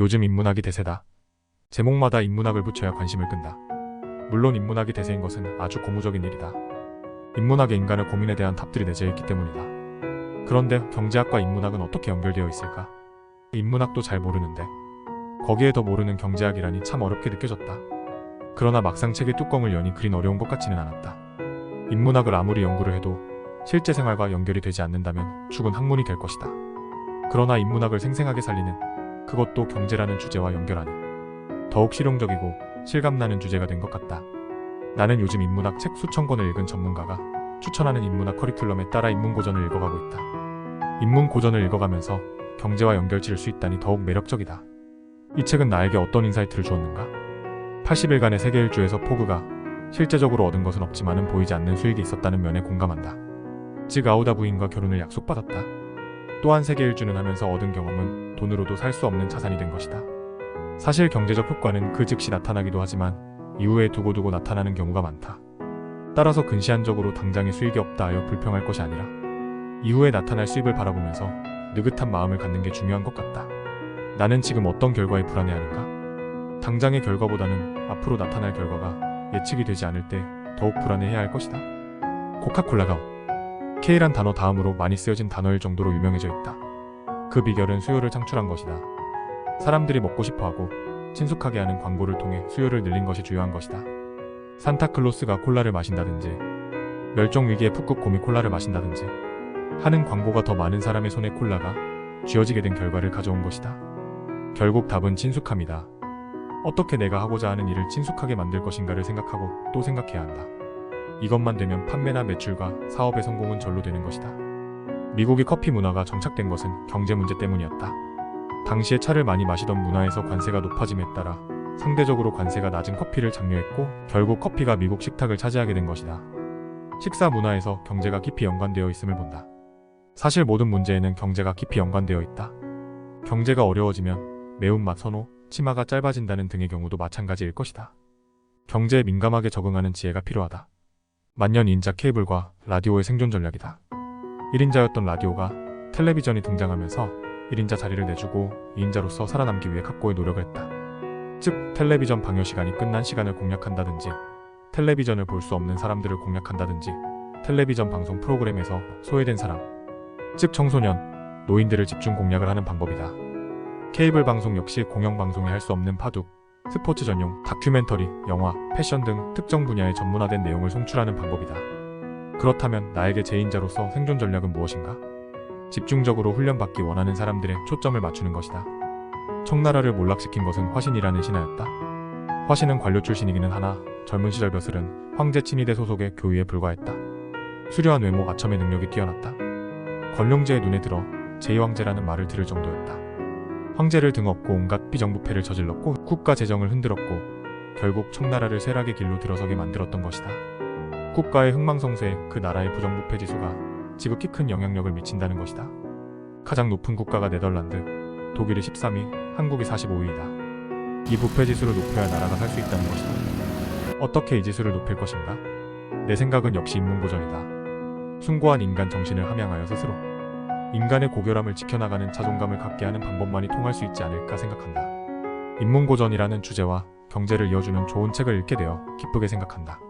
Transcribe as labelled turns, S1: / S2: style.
S1: 요즘 인문학이 대세다. 제목마다 인문학을 붙여야 관심을 끈다. 물론 인문학이 대세인 것은 아주 고무적인 일이다. 인문학의 인간의 고민에 대한 답들이 내재해 있기 때문이다. 그런데 경제학과 인문학은 어떻게 연결되어 있을까? 인문학도 잘 모르는데 거기에 더 모르는 경제학이라니 참 어렵게 느껴졌다. 그러나 막상 책의 뚜껑을 여니 그린 어려운 것 같지는 않았다. 인문학을 아무리 연구를 해도 실제 생활과 연결이 되지 않는다면 죽은 학문이 될 것이다. 그러나 인문학을 생생하게 살리는 그것도 경제라는 주제와 연결하니 더욱 실용적이고 실감나는 주제가 된 것 같다. 나는 요즘 인문학 책 수천 권을 읽은 전문가가 추천하는 인문학 커리큘럼에 따라 인문고전을 읽어가고 있다. 인문고전을 읽어가면서 경제와 연결 지을 수 있다니 더욱 매력적이다. 이 책은 나에게 어떤 인사이트를 주었는가? 80일간의 세계 일주에서 포그가 실제적으로 얻은 것은 없지만은 보이지 않는 수익이 있었다는 면에 공감한다. 즉 아우다 부인과 결혼을 약속받았다. 또한 세계 일주는 하면서 얻은 경험은 돈으로도 살 수 없는 자산이 된 것이다. 사실 경제적 효과는 그 즉시 나타나기도 하지만 이후에 두고두고 나타나는 경우가 많다. 따라서 근시안적으로 당장의 수익이 없다 하여 불평할 것이 아니라 이후에 나타날 수입을 바라보면서 느긋한 마음을 갖는 게 중요한 것 같다. 나는 지금 어떤 결과에 불안해하는가? 당장의 결과보다는 앞으로 나타날 결과가 예측이 되지 않을 때 더욱 불안해해야 할 것이다. 코카콜라가 K란 단어 다음으로 많이 쓰여진 단어일 정도로 유명해져 있다. 그 비결은 수요를 창출한 것이다. 사람들이 먹고 싶어 하고 친숙하게 하는 광고를 통해 수요를 늘린 것이 주요한 것이다. 산타클로스가 콜라를 마신다든지 멸종 위기의 푸급 곰이 콜라를 마신다든지 하는 광고가 더 많은 사람의 손에 콜라가 쥐어지게 된 결과를 가져온 것이다. 결국 답은 친숙함이다. 어떻게 내가 하고자 하는 일을 친숙하게 만들 것인가를 생각하고 또 생각해야 한다. 이것만 되면 판매나 매출과 사업의 성공은 절로 되는 것이다. 미국의 커피 문화가 정착된 것은 경제 문제 때문이었다. 당시에 차를 많이 마시던 문화에서 관세가 높아짐에 따라 상대적으로 관세가 낮은 커피를 장려했고 결국 커피가 미국 식탁을 차지하게 된 것이다. 식사 문화에서 경제가 깊이 연관되어 있음을 본다. 사실 모든 문제에는 경제가 깊이 연관되어 있다. 경제가 어려워지면 매운맛 선호, 치마가 짧아진다는 등의 경우도 마찬가지일 것이다. 경제에 민감하게 적응하는 지혜가 필요하다. 만년 인자 케이블과 라디오의 생존 전략이다. 1인자였던 라디오가 텔레비전이 등장하면서 1인자 자리를 내주고 2인자로서 살아남기 위해 각고의 노력을 했다. 즉, 텔레비전 방여 시간이 끝난 시간을 공략한다든지, 텔레비전을 볼 수 없는 사람들을 공략한다든지, 텔레비전 방송 프로그램에서 소외된 사람, 즉 청소년, 노인들을 집중 공략을 하는 방법이다. 케이블 방송 역시 공영 방송에 할수 없는 파둑, 스포츠 전용, 다큐멘터리, 영화, 패션 등 특정 분야에 전문화된 내용을 송출하는 방법이다. 그렇다면 나에게 제2인자로서 생존 전략은 무엇인가? 집중적으로 훈련받기 원하는 사람들의 초점을 맞추는 것이다. 청나라를 몰락시킨 것은 화신이라는 신하였다. 화신은 관료 출신이기는 하나 젊은 시절 벼슬은 황제 친위대 소속의 교위에 불과했다. 수려한 외모 아첨의 능력이 뛰어났다. 권룡제의 눈에 들어 제2황제라는 말을 들을 정도였다. 황제를 등엎고 온갖 비정부패를 저질렀고 국가 재정을 흔들었고 결국 청나라를 쇠락의 길로 들어서게 만들었던 것이다. 국가의 흥망성쇠에 그 나라의 부정부패 지수가 지극히 큰 영향력을 미친다는 것이다. 가장 높은 국가가 네덜란드, 독일이 13위, 한국이 45위이다. 이 부패 지수를 높여야 나라가 살 수 있다는 것이다. 어떻게 이 지수를 높일 것인가? 내 생각은 역시 인문고전이다. 숭고한 인간 정신을 함양하여 스스로 인간의 고결함을 지켜나가는 자존감을 갖게 하는 방법만이 통할 수 있지 않을까 생각한다. 인문고전이라는 주제와 경제를 이어주는 좋은 책을 읽게 되어 기쁘게 생각한다.